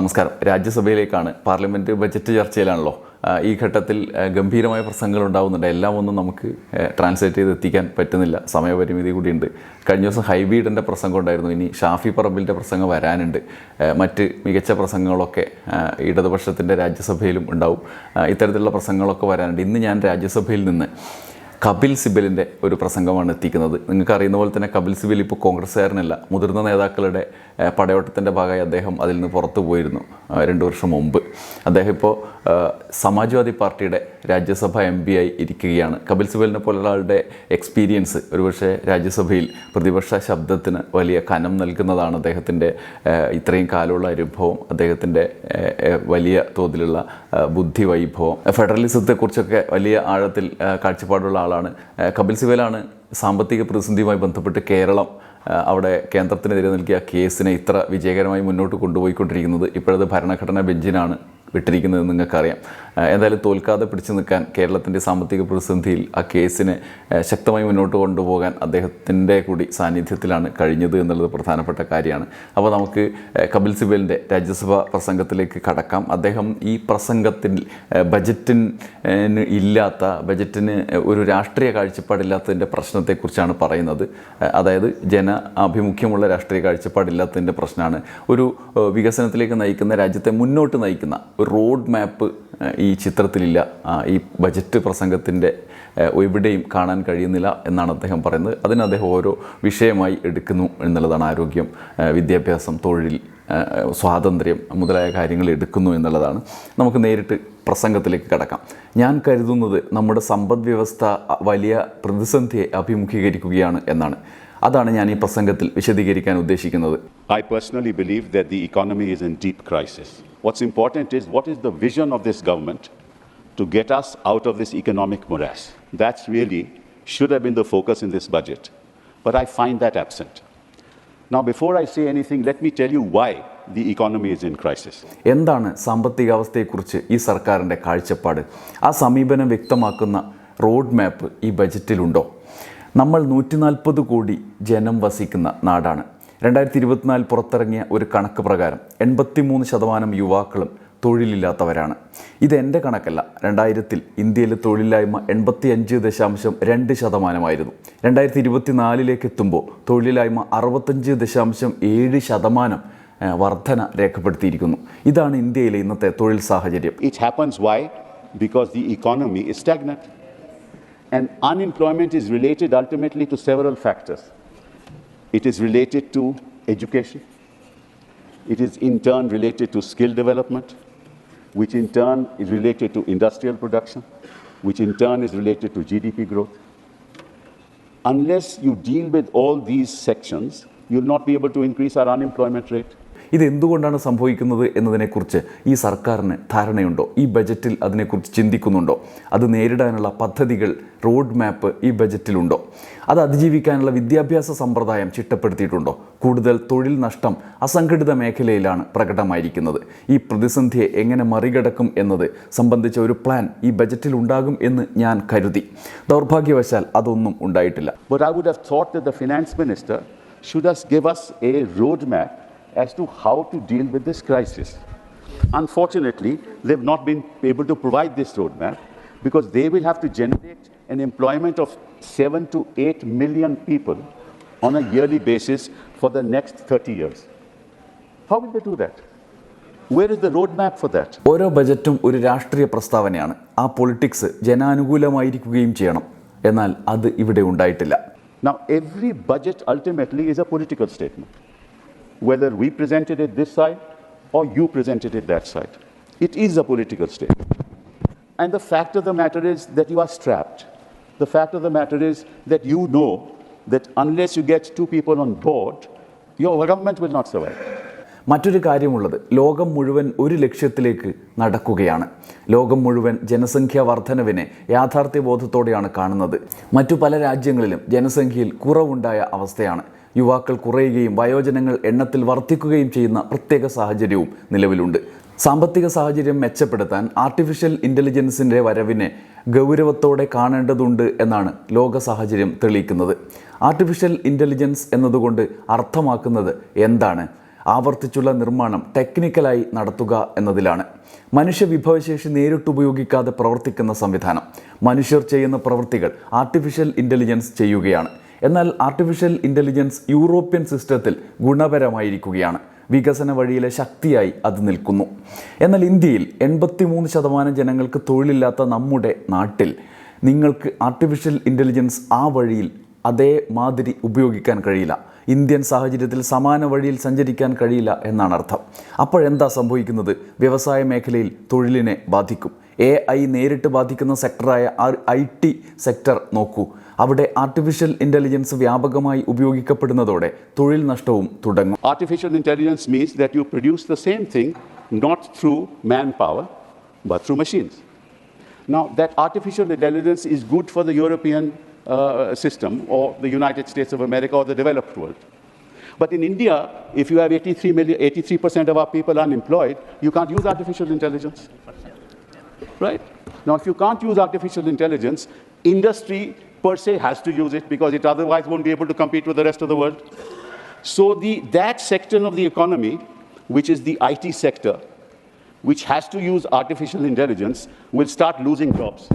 നമസ്കാരം. രാജ്യസഭയിലേക്കാണ് parliament budget ചർച്ചയിലാണല്ലോ. ഈ ഘട്ടത്തിൽ ഗംഭീരമായ പ്രസംഗങ്ങൾ ഉണ്ടാകുന്നുണ്ട് എല്ലാം ഒന്നും നമുക്ക് ട്രാൻസ്ലേറ്റ് ചെയ്ത് എത്തിക്കാൻ പറ്റുന്നില്ല. സമയപരിമിതി കൂടിയുണ്ട്. കഴിഞ്ഞ ദിവസം ഹൈബീഡിന്റെ പ്രസംഗം ഉണ്ടായിരുന്നു. ഇനി ഷാഫി പറമ്പിലിന്റെ പ്രസംഗം വരാനുണ്ട്. മറ്റ് മികച്ച പ്രസംഗങ്ങളൊക്കെ ഇടതുപക്ഷത്തിന്റെ രാജ്യസഭയിലും ഉണ്ടാവും. ഇത്തരത്തിലുള്ള പ്രസംഗങ്ങളൊക്കെ വരാനുണ്ട്. ഇന്ന് ഞാൻ രാജ്യസഭയിൽ നിന്ന് കപിൽ സിബലിന്റെ ഒരു പ്രസംഗമാണ് എത്തിക്കുന്നത്. നിങ്ങൾക്ക് അറിയുന്ന പോലെ തന്നെ കപിൽ സിബൽ ഇപ്പോൾ കോൺഗ്രസ്സുകാരനല്ല. മുതിർന്ന നേതാക്കളുടെ പടയോട്ടത്തിന്റെ ഭാഗമായി അദ്ദേഹം അതിൽ നിന്ന് പുറത്തു പോയിരുന്നു രണ്ടു വർഷം മുമ്പ്. അദ്ദേഹം ഇപ്പോൾ സമാജ്വാദി പാർട്ടിയുടെ രാജ്യസഭ എം പി ആയി ഇരിക്കുകയാണ്. കപിൽ സിബലിനെ പോലുള്ള ആളുടെ എക്സ്പീരിയൻസ് ഒരുപക്ഷെ രാജ്യസഭയിൽ പ്രതിപക്ഷ ശബ്ദത്തിന് വലിയ കനം നൽകുന്നതാണ് അദ്ദേഹത്തിന്റെ ഇത്രയും കാലമുള്ള അനുഭവം അദ്ദേഹത്തിന്റെ വലിയ തോതിലുള്ള ബുദ്ധി വൈഭവം ഫെഡറലിസത്തെക്കുറിച്ചൊക്കെ വലിയ ആഴത്തിൽ കാഴ്ചപ്പാടുള്ള ആളാണ്. കപിൽ സിബലാണ് സാമ്പത്തിക പ്രതിസന്ധിയുമായി ബന്ധപ്പെട്ട് കേരളം അവിടെ കേന്ദ്രത്തിനെതിരെ നൽകിയ കേസിനെ ഇത്ര വിജയകരമായി മുന്നോട്ട് കൊണ്ടുപോയിക്കൊണ്ടിരിക്കുന്നത്. ഇപ്പോഴത്തെ ഭരണഘടനാ ബെഞ്ചിനാണ്. വിട്ടിരിക്കുന്നത് നിങ്ങൾക്കറിയാം. എന്തായാലും തോൽക്കാതെ പിടിച്ചു നിൽക്കാൻ കേരളത്തിന്റെ സാമ്പത്തിക പ്രതിസന്ധിയിൽ ആ കേസിനെ ശക്തമായി മുന്നോട്ട് കൊണ്ടുപോകാൻ അദ്ദേഹത്തിന്റെ കൂടി സാന്നിധ്യത്തിലാണ് കഴിഞ്ഞത് എന്നുള്ളത് പ്രധാനപ്പെട്ട കാര്യമാണ്. അപ്പോൾ നമുക്ക് കപിൽ സിബലിന്റെ രാജ്യസഭ പ്രസംഗത്തിലേക്ക് കടക്കാം. അദ്ദേഹം ഈ പ്രസംഗത്തിൽ ബജറ്റിന് ഇല്ലാത്ത ബജറ്റിന് ഒരു രാഷ്ട്രീയ കാഴ്ചപ്പാടില്ലാത്തതിന്റെ പ്രശ്നത്തെക്കുറിച്ചാണ് പറയുന്നത്. അതായത് ജന ആഭിമുഖ്യമുള്ള രാഷ്ട്രീയ കാഴ്ചപ്പാടില്ലാത്തതിന്റെ പ്രശ്നമാണ്. ഒരു വികസനത്തിലേക്ക് നയിക്കുന്ന രാജ്യത്തെ മുന്നോട്ട് നയിക്കുന്ന ഒരു റോഡ് മാപ്പ് ഈ ചിത്രത്തിലില്ല. ഈ ബജറ്റ് പ്രസംഗത്തിന്റെ എവിടെയും കാണാൻ കഴിയുന്നില്ല എന്നാണ് അദ്ദേഹം പറയുന്നത്. അതിന് അദ്ദേഹം ഓരോ വിഷയമായി എടുക്കുന്നു എന്നുള്ളതാണ് ആരോഗ്യം വിദ്യാഭ്യാസം തൊഴിൽ സ്വാതന്ത്ര്യം മുതലായ കാര്യങ്ങൾ എടുക്കുന്നു എന്നുള്ളതാണ്. നമുക്ക് നേരിട്ട് പ്രസംഗത്തിലേക്ക് കടക്കാം. ഞാൻ കരുതുന്നത് നമ്മുടെ സമ്പദ് വ്യവസ്ഥ വലിയ പ്രതിസന്ധിയെ അഭിമുഖീകരിക്കുകയാണ് എന്നാണ്. അതാണ് ഞാൻ ഈ പ്രസംഗത്തിൽ വിശദീകരിക്കാൻ ഉദ്ദേശിക്കുന്നത്. I personally believe the economy is in deep crisis what's important is what is the vision of this government to get us out of this economic morass that's really should have been the focus in this budget but I find that absent now before I say എനിങ് let me tell you why the economy is in crisis എന്താണ് സാമ്പത്തിക അവസ്ഥയെക്കുറിച്ച് ഈ സർക്കാരിന്റെ കാഴ്ചപ്പാട്? ആ സമീപനം വ്യക്തമാക്കുന്ന road map ഈ ബജറ്റിലുണ്ടോ നമ്മൾ നൂറ്റി നാൽപ്പത് കോടി ജനം വസിക്കുന്ന നാടാണ്. രണ്ടായിരത്തി ഇരുപത്തിനാലിൽ പുറത്തിറങ്ങിയ ഒരു കണക്ക് പ്രകാരം എൺപത്തിമൂന്ന് ശതമാനം യുവാക്കളും തൊഴിലില്ലാത്തവരാണ്. ഇത് എന്റെ കണക്കല്ല. രണ്ടായിരത്തിൽ ഇന്ത്യയിലെ തൊഴിലില്ലായ്മ എൺപത്തി അഞ്ച് ദശാംശം രണ്ട് ശതമാനമായിരുന്നു. രണ്ടായിരത്തി ഇരുപത്തിനാലിലേക്ക് എത്തുമ്പോൾ തൊഴിലില്ലായ്മ അറുപത്തഞ്ച് ദശാംശം ഏഴ് ശതമാനം വർധന രേഖപ്പെടുത്തിയിരിക്കുന്നു. ഇതാണ് ഇന്ത്യയിലെ ഇന്നത്തെ തൊഴിൽ സാഹചര്യം. It happens why because the economy is stagnant. And unemployment is related ultimately to several factors. It is related to education. It is in turn related to skill development, which in turn is related to industrial production, which in turn is related to GDP growth. Unless you deal with all these sections, you'll not be able to increase our unemployment rate. ഇത് എന്തുകൊണ്ടാണ് സംഭവിക്കുന്നത് എന്നതിനെക്കുറിച്ച് ഈ സർക്കാരിന് ധാരണയുണ്ടോ? ഈ ബജറ്റിൽ അതിനെക്കുറിച്ച് ചിന്തിക്കുന്നുണ്ടോ? അത് നേരിടാനുള്ള പദ്ധതികൾ റോഡ് മാപ്പ് ഈ ബജറ്റിലുണ്ടോ? അത് അതിജീവിക്കാനുള്ള വിദ്യാഭ്യാസ സമ്പ്രദായം ചിട്ടപ്പെടുത്തിയിട്ടുണ്ടോ? കൂടുതൽ തൊഴിൽ നഷ്ടം അസംഘടിത മേഖലയിലാണ് പ്രകടമായിരിക്കുന്നത്. ഈ പ്രതിസന്ധിയെ എങ്ങനെ മറികടക്കും എന്നത് സംബന്ധിച്ച ഒരു പ്ലാൻ ഈ ബജറ്റിൽ ഉണ്ടാകും എന്ന് ഞാൻ കരുതി. ദൗർഭാഗ്യവശാൽ അതൊന്നും ഉണ്ടായിട്ടില്ല. But I would have thought that the finance minister should give us a as to how to deal with this crisis. Unfortunately, they've not been able to provide this roadmap because they will have to generate an employment of 7 to 8 million people on a yearly basis for the next 30 years. How will they do that? Where is the roadmap for that? ഓരോ ബജറ്റും ഒരു രാഷ്ട്രീയ പ്രസ്താവനയാണ് ആ politics ജനാനുകൂലമായിരിക്കുകയും ചെയ്യണം എന്നാൽ അത് ഇവിടെ ഉണ്ടായിട്ടില്ല Now, every budget ultimately is a political statement, whether we presented it this side or you presented it that side. It is a political statement. And the fact of the matter is that you are strapped. The fact of the matter is that you know that unless you get two people on board, your government will not survive. മറ്റൊരു കാര്യമുള്ളത് ലോകം മുഴുവൻ ഒരു ലക്ഷ്യത്തിലേക്ക് നടക്കുകയാണ് ലോകം മുഴുവൻ ജനസംഖ്യാ വർധനവിനെ യാഥാർത്ഥ്യബോധത്തോടെയാണ് കാണുന്നത് മറ്റു പല രാജ്യങ്ങളിലും ജനസംഖ്യയിൽ കുറവുണ്ടായ അവസ്ഥയാണ് യുവാക്കൾ കുറയുകയും വയോജനങ്ങൾ എണ്ണത്തിൽ വർദ്ധിക്കുകയും ചെയ്യുന്ന പ്രത്യേക സാഹചര്യവും നിലവിലുണ്ട്. സാമ്പത്തിക സാഹചര്യം മെച്ചപ്പെടുത്താൻ ആർട്ടിഫിഷ്യൽ ഇന്റലിജൻസിന്റെ വരവിനെ ഗൗരവത്തോടെ കാണേണ്ടതുണ്ട് എന്നാണ് ലോക സാഹചര്യം തെളിയിക്കുന്നത്. ആർട്ടിഫിഷ്യൽ ഇന്റലിജൻസ് എന്നതുകൊണ്ട് അർത്ഥമാക്കുന്നത് എന്താണ്? ആവർത്തിച്ചുള്ള നിർമ്മാണം ടെക്നിക്കലായി നടത്തുക എന്നതിലാണ്. മനുഷ്യ വിഭവശേഷി നേരിട്ട് ഉപയോഗിക്കാതെ പ്രവർത്തിക്കുന്ന സംവിധാനം. മനുഷ്യർ ചെയ്യുന്ന പ്രവൃത്തികൾ ആർട്ടിഫിഷ്യൽ ഇന്റലിജൻസ് ചെയ്യുകയാണ്. എന്നാൽ ആർട്ടിഫിഷ്യൽ ഇന്റലിജൻസ് യൂറോപ്യൻ സിസ്റ്റത്തിൽ ഗുണപരമായിരിക്കുകയാണ്. വികസന വഴിയിലെ ശക്തിയായി അത് നിൽക്കുന്നു. എന്നാൽ ഇന്ത്യയിൽ എൺപത്തിമൂന്ന് ശതമാനം ജനങ്ങൾക്ക് തൊഴിലില്ലാത്ത നമ്മുടെ നാട്ടിൽ നിങ്ങൾക്ക് ആർട്ടിഫിഷ്യൽ ഇന്റലിജൻസ് ആ വഴിയിൽ അതേ മാതിരി ഉപയോഗിക്കാൻ കഴിയില്ല. ഇന്ത്യൻ സാഹചര്യത്തിൽ സമാന വഴിയിൽ സഞ്ചരിക്കാൻ കഴിയില്ല എന്നാണ് അർത്ഥം. അപ്പോഴെന്താ സംഭവിക്കുന്നത്? വ്യവസായ മേഖലയിൽ തൊഴിലിനെ ബാധിക്കും. എ ഐ നേരിട്ട് ബാധിക്കുന്ന സെക്ടറായ ഐ ടി സെക്ടർ നോക്കൂ അവിടെ ആർട്ടിഫിഷ്യൽ ഇന്റലിജൻസ് വ്യാപകമായി ഉപയോഗിക്കപ്പെടുന്നതോടെ തൊഴിൽ നഷ്ടവും തുടങ്ങും artificial intelligence means that you produce the same thing not through manpower, but through machines. Now, that artificial intelligence is good for the European uh, system or the United States of America or the developed world. But in India, if you have 83 million, 83% of our people unemployed, you can't use artificial intelligence. Right? Now, if you can't use artificial intelligence, industry per se has to use it because it otherwise won't be able to compete with the rest of the world. So, the, that section of the economy, which is the IT sector, which has to use artificial intelligence, will start losing jobs.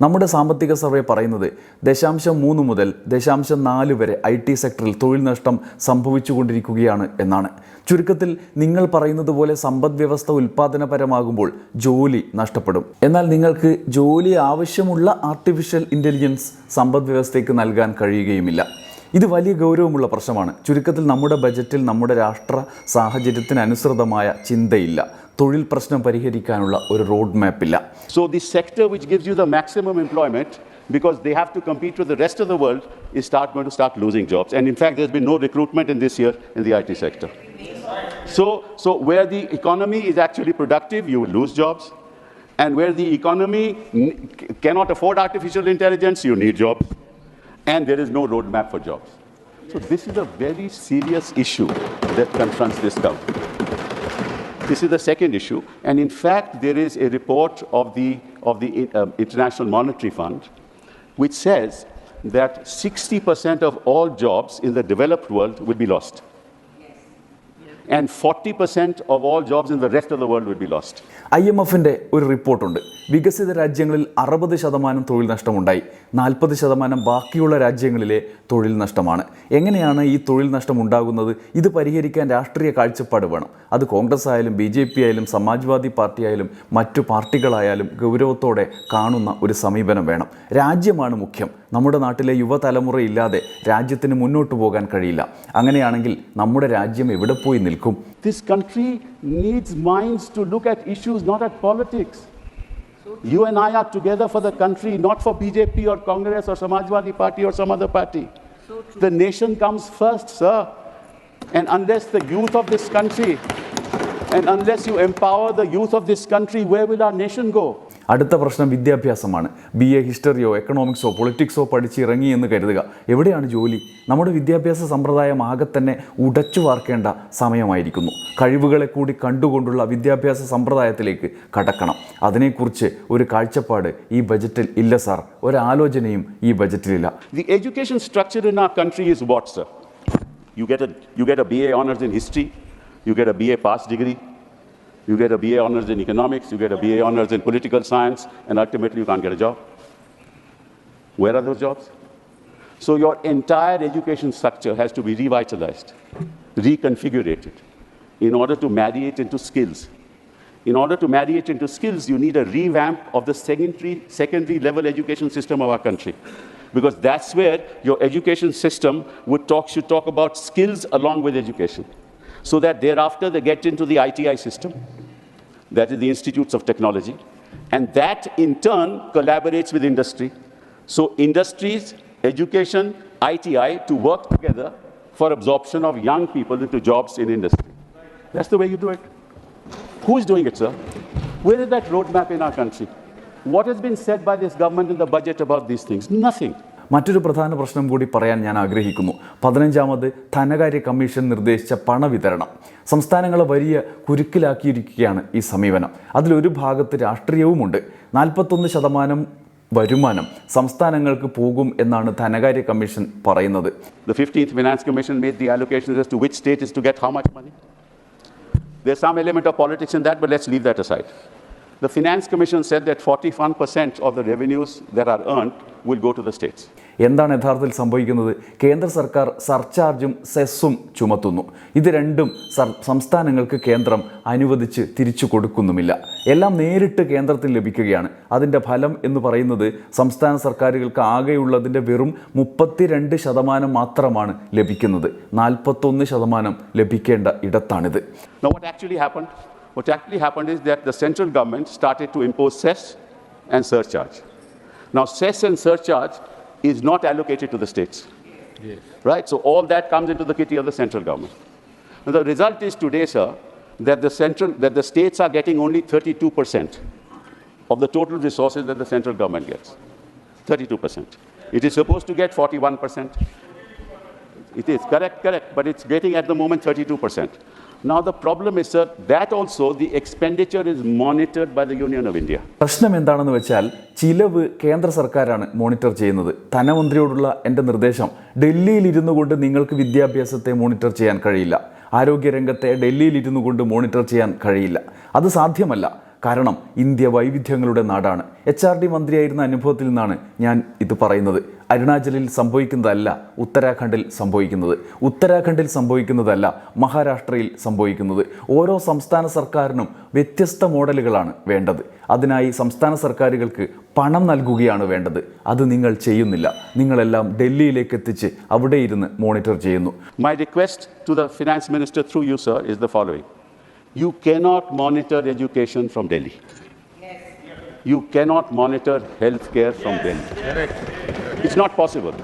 നമ്മുടെ സാമ്പത്തിക survey പറയുന്നത് ദശാംശം മൂന്ന് മുതൽ ദശാംശം നാല് വരെ I T സെക്ടറിൽ തൊഴിൽ നഷ്ടം സംഭവിച്ചുകൊണ്ടിരിക്കുകയാണ് എന്നാണ്. ചുരുക്കത്തിൽ നിങ്ങൾ പറയുന്നത് പോലെ സമ്പദ്വ്യവസ്ഥ ഉൽപ്പാദനപരമാകുമ്പോൾ ജോലി നഷ്ടപ്പെടും. എന്നാൽ നിങ്ങൾക്ക് ജോലി ആവശ്യമുള്ള ആർട്ടിഫിഷ്യൽ ഇന്റലിജൻസ് സമ്പദ്വ്യവസ്ഥയ്ക്ക് നൽകാൻ കഴിയുകയുമില്ല. ഇത് വലിയ ഗൗരവമുള്ള പ്രശ്നമാണ് ചുരുക്കത്തിൽ നമ്മുടെ ബജറ്റിൽ നമ്മുടെ രാഷ്ട്ര സാഹചര്യത്തിനനുസൃതമായ ചിന്തയില്ല തൊഴിൽ പ്രശ്നം പരിഹരിക്കാനുള്ള ഒരു road മാപ്പില്ല so the sector which gives you the maximum employment, because they have to compete with the rest of the world, is start going to start losing jobs. And in fact, there's been no recruitment in this year in the IT sector. So, so where the economy is actually productive, you will lose jobs. And where the economy cannot afford artificial intelligence, you need jobs. And there is no roadmap for jobs. So, this is a very serious issue that confronts this government. This is the second issue. And in fact, there is a report of the, of the um, International Monetary Fund which says that 60% of all jobs in the developed world will be lost. And 40% of all jobs in the rest of the world will be lost I M എഫിന്റെ ഒരു റിപ്പോർട്ടുണ്ട്. വികസിത രാജ്യങ്ങളിൽ അറുപത് ശതമാനം തൊഴിൽ നഷ്ടമുണ്ടായി. നാൽപ്പത് ശതമാനം ബാക്കിയുള്ള രാജ്യങ്ങളിലെ തൊഴിൽ നഷ്ടമാണ്. എങ്ങനെയാണ് ഈ തൊഴിൽ നഷ്ടം ഉണ്ടാകുന്നത്? ഇത് പരിഹരിക്കാൻ രാഷ്ട്രീയ കാഴ്ചപ്പാട് വേണം. അത് കോൺഗ്രസ് ആയാലും ബി ജെ പി ആയാലും സമാജ്വാദി പാർട്ടി ആയാലും മറ്റു പാർട്ടികളായാലും ഗൗരവത്തോടെ കാണുന്ന ഒരു സമീപനം വേണം. രാജ്യമാണ് മുഖ്യം. നമ്മുടെ നാട്ടിലെ യുവതലമുറ ഇല്ലാതെ രാജ്യത്തിന് മുന്നോട്ട് പോകാൻ കഴിയില്ല. അങ്ങനെയാണെങ്കിൽ നമ്മുടെ രാജ്യം എവിടെ പോയി നിൽക്കും? This country needs minds to look at issues, not at politics. You and I are together for the country, not for BJP or Congress or Samajwadi Party or some other party. The nation comes first, sir. And unless the youth of this country, and unless you empower the youth of this country, where will our nation go? അടുത്ത പ്രശ്നം വിദ്യാഭ്യാസമാണ്. B A ഹിസ്റ്ററിയോ എക്കണോമിക്സോ പൊളിറ്റിക്സോ പഠിച്ച് ഇറങ്ങി എന്ന് കരുതുക. എവിടെയാണ് ജോലി? നമ്മുടെ വിദ്യാഭ്യാസ സമ്പ്രദായം ആകെ തന്നെ ഉടച്ചു വാർക്കേണ്ട സമയമായിരിക്കുന്നു. കഴിവുകളെ കൂടി കണ്ടുകൊണ്ടുള്ള വിദ്യാഭ്യാസ സമ്പ്രദായത്തിലേക്ക് കടക്കണം. അതിനെക്കുറിച്ച് ഒരു കാഴ്ചപ്പാട് ഈ ബജറ്റിൽ ഇല്ല സാർ. ഒരാലോചനയും ഈ ബജറ്റിലില്ല. The education structure in a country is what sir you get you get a B A honours in history you get a B A pass degree, you get a BA honors in economics, you get a BA honors in political science, and ultimately you can't get a job. Where are those jobs? So your entire education structure has to be revitalized, reconfigured in order to marry it into skills. In order to marry it into skills, you need a revamp of the secondary, secondary level education system of our country. Because that's where your education system would talk, should talk about skills along with education. So that thereafter they get into the ITI system, that is the Institutes of Technology, and that in turn collaborates with industry. So industries, education, ITI to work together for absorption of young people into jobs in industry. That's the way you do it. Who is doing it, sir? Where is that roadmap in our country? What has been said by this government in the budget about these things? Nothing. മറ്റൊരു പ്രധാന പ്രശ്നം കൂടി പറയാൻ ഞാൻ ആഗ്രഹിക്കുന്നു. പതിനഞ്ചാമത് ധനകാര്യ commission നിർദ്ദേശിച്ച പണവിതരണം. സംസ്ഥാനങ്ങളെ വലിയ കുരുക്കിലാക്കിയിരിക്കുകയാണ് ഈ സമീപനം. അതിലൊരു ഭാഗത്ത് രാഷ്ട്രീയവുമുണ്ട്. നാൽപ്പത്തൊന്ന് ശതമാനം വരുമാനം സംസ്ഥാനങ്ങൾക്ക് പോകും എന്നാണ് ധനകാര്യ കമ്മീഷൻ പറയുന്നത്. The 15th Finance Commission made the to which state is to get how much money. There's some element of politics in that, but let's leave that aside. The Finance Commission said that 41% of the revenues that are earned will go to the states. എന്താണ് യഥാർത്ഥത്തിൽ സംഭവിക്കുന്നത്? കേന്ദ്ര സർക്കാർ സർചാർജും സെസ്സും ചുമത്തുന്നു. ഇത് രണ്ടും സംസ്ഥാനങ്ങൾക്ക് കേന്ദ്രം അനുവദിച്ച് തിരിച്ചു കൊടുക്കുന്നുമില്ല. എല്ലാം നേരിട്ട് കേന്ദ്രത്തിൽ ലഭിക്കുകയാണ്. അതിന്റെ ഫലം എന്ന് പറയുന്നത് സംസ്ഥാന സർക്കാരുകൾക്ക് ആകെയുള്ളതിന്റെ വെറും മുപ്പത്തിരണ്ട് ശതമാനം മാത്രമാണ് ലഭിക്കുന്നത്. നാൽപ്പത്തൊന്ന് ശതമാനം ലഭിക്കേണ്ട ഇടത്താണിത്. Now, what actually happened? What actually happened is that the central government started to impose cess and surcharge. Now, cess and surcharge is not allocated to the states. Right? So, all that comes into the kitty of the central government. Now, the result is today, sir, that the, central, that the states are getting only 32% of the total resources that the central government gets. 32%. It is supposed to get 41%. It is correct, correct, but it's getting at the moment 32%. Now the problem is, sir, that also the expenditure is monitored by the Union of India. പ്രശ്നം എന്താണെന്ന് വെച്ചാൽ ചിലവ് കേന്ദ്ര സർക്കാരാണ് monitor ചെയ്യുന്നത്. ധനമന്ത്രിയോടുള്ള എന്റെ നിർദ്ദേശം ഡൽഹിയിൽ ഇരുന്നു കൊണ്ട് നിങ്ങൾക്ക് വിദ്യാഭ്യാസത്തെ മോണിറ്റർ ചെയ്യാൻ കഴിയില്ല. ആരോഗ്യരംഗത്തെ ഡൽഹിയിൽ ഇരുന്നു കൊണ്ട് മോണിറ്റർ ചെയ്യാൻ കഴിയില്ല. അത് സാധ്യമല്ല. കാരണം ഇന്ത്യ വൈവിധ്യങ്ങളുടെ നാടാണ്. എച്ച് ആർ ഡി മന്ത്രിയായിരുന്ന അനുഭവത്തിൽ നിന്നാണ് ഞാൻ ഇത് പറയുന്നത്. അരുണാചലിൽ സംഭവിക്കുന്നതല്ല ഉത്തരാഖണ്ഡിൽ സംഭവിക്കുന്നത്. ഉത്തരാഖണ്ഡിൽ സംഭവിക്കുന്നതല്ല മഹാരാഷ്ട്രയിൽ സംഭവിക്കുന്നത്. ഓരോ സംസ്ഥാന സർക്കാരിനും വ്യത്യസ്ത മോഡലുകളാണ് വേണ്ടത്. അതിനായി സംസ്ഥാന സർക്കാരുകൾക്ക് പണം നൽകുകയാണ് വേണ്ടത്. അത് നിങ്ങൾ ചെയ്യുന്നില്ല. നിങ്ങളെല്ലാം ഡൽഹിയിലേക്ക് എത്തിച്ച് അവിടെ ഇരുന്ന് മോണിറ്റർ ചെയ്യുന്നു. My request to the finance minister through you sir is the following. You cannot monitor education from Delhi. You cannot monitor healthcare from Delhi. It's not possible.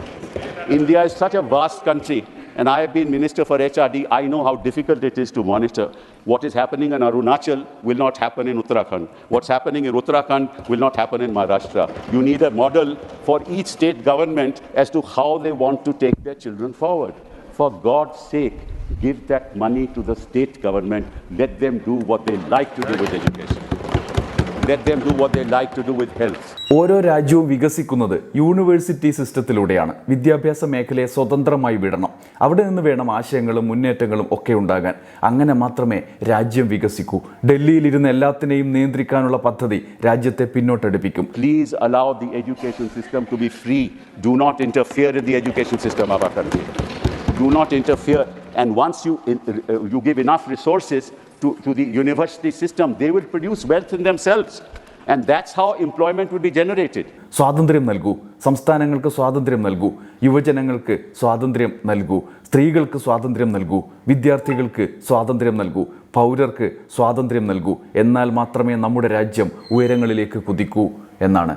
India is such a vast country, and I have been minister for HRD. I know how difficult it is to monitor. What is happening in Arunachal will not happen in Uttarakhand. What's happening in Uttarakhand will not happen in Maharashtra. You need a model for each state government as to how they want to take their children forward. For God's sake, give that money to the state government. Let them do what they like to do with education. Let them do what they like to do with health. ഓരോ രാജ്യവും വികസിക്കുന്നത് university സിസ്റ്റത്തിലൂടെയാണ് വിദ്യാഭ്യാസ മേഖലയെ സ്വതന്ത്രമായി വിടണം അവിടെ നിന്ന് വേണം ആശയങ്ങളും മുന്നേറ്റങ്ങളും ഒക്കെ ഉണ്ടാകാൻ അങ്ങനെ മാത്രമേ രാജ്യം വികസിക്കൂ ഡൽഹിയിൽ ഇരുന്ന് എല്ലാത്തിനെയും നിയന്ത്രിക്കാനുള്ള പദ്ധതി രാജ്യത്തെ പിന്നോട്ടടിപ്പിക്കും Please allow the education system to be free. Do not interfere in the education system of our country. Do not interfere. And once you, uh, you give enough resources to, to the university system, they will produce wealth in themselves. And that's how employment will be generated. സ്വാതന്ത്ര്യം നൽകൂ സംസ്ഥാനങ്ങൾക്ക് സ്വാതന്ത്ര്യം നൽകൂ യുവജനങ്ങൾക്ക് സ്വാതന്ത്ര്യം നൽകൂ സ്ത്രീകൾക്ക് സ്വാതന്ത്ര്യം നൽകൂ വിദ്യാർത്ഥികൾക്ക് സ്വാതന്ത്ര്യം നൽകൂ പൗരർക്ക് സ്വാതന്ത്ര്യം നൽകൂ എന്നാൽ മാത്രമേ നമ്മുടെ രാജ്യം ഉയരങ്ങളിലേക്ക് കുതിക്കൂ എന്നാണ്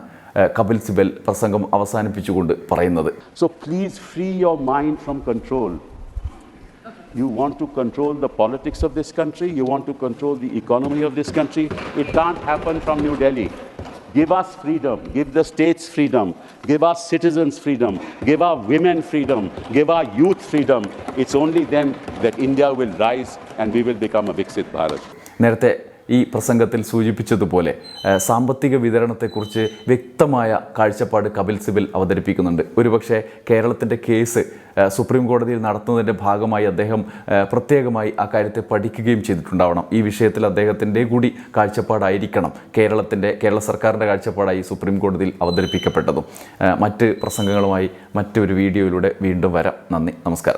കപിൽ സിബൽ പ്രസംഗം അവസാനിപ്പിച്ചുകൊണ്ട് പറയുന്നത്. So please free your mind from control you want to control the politics of this country you want to control the economy of this country it can happen from New Delhi give us freedom give the states freedom give our citizens freedom give our women freedom give our youth freedom it's only then that India will rise and we will become a Viksit Bharat നേരത്തെ ഈ പ്രസംഗത്തിൽ സൂചിപ്പിച്ചതുപോലെ സാമ്പത്തിക വിതരണത്തെക്കുറിച്ച് വ്യക്തമായ കാഴ്ചപ്പാട് Kapil CIBIL അവതരിപ്പിക്കുന്നുണ്ട്. ഒരുപക്ഷെ കേരളത്തിന്റെ കേസ് സുപ്രീം കോടതിയിൽ നടത്തുന്നതിന്റെ ഭാഗമായി അദ്ദേഹം പ്രത്യേകമായി ആ കാര്യത്തെ പഠിക്കുകയും ചെയ്തിട്ടുണ്ടാവണം. ഈ വിഷയത്തിൽ അദ്ദേഹത്തിന്റെ കൂടി കാഴ്ചപ്പാടായിരിക്കണം. കേരളത്തിന്റെ കേരള സർക്കാരിന്റെ കാഴ്ചപ്പാടായി സുപ്രീം കോടതിയിൽ അവതരിപ്പിക്കപ്പെട്ടതും. മറ്റ് പ്രസംഗങ്ങളുമായി മറ്റൊരു വീഡിയോയിലൂടെ വീണ്ടും വരാം. നന്ദി. നമസ്കാരം.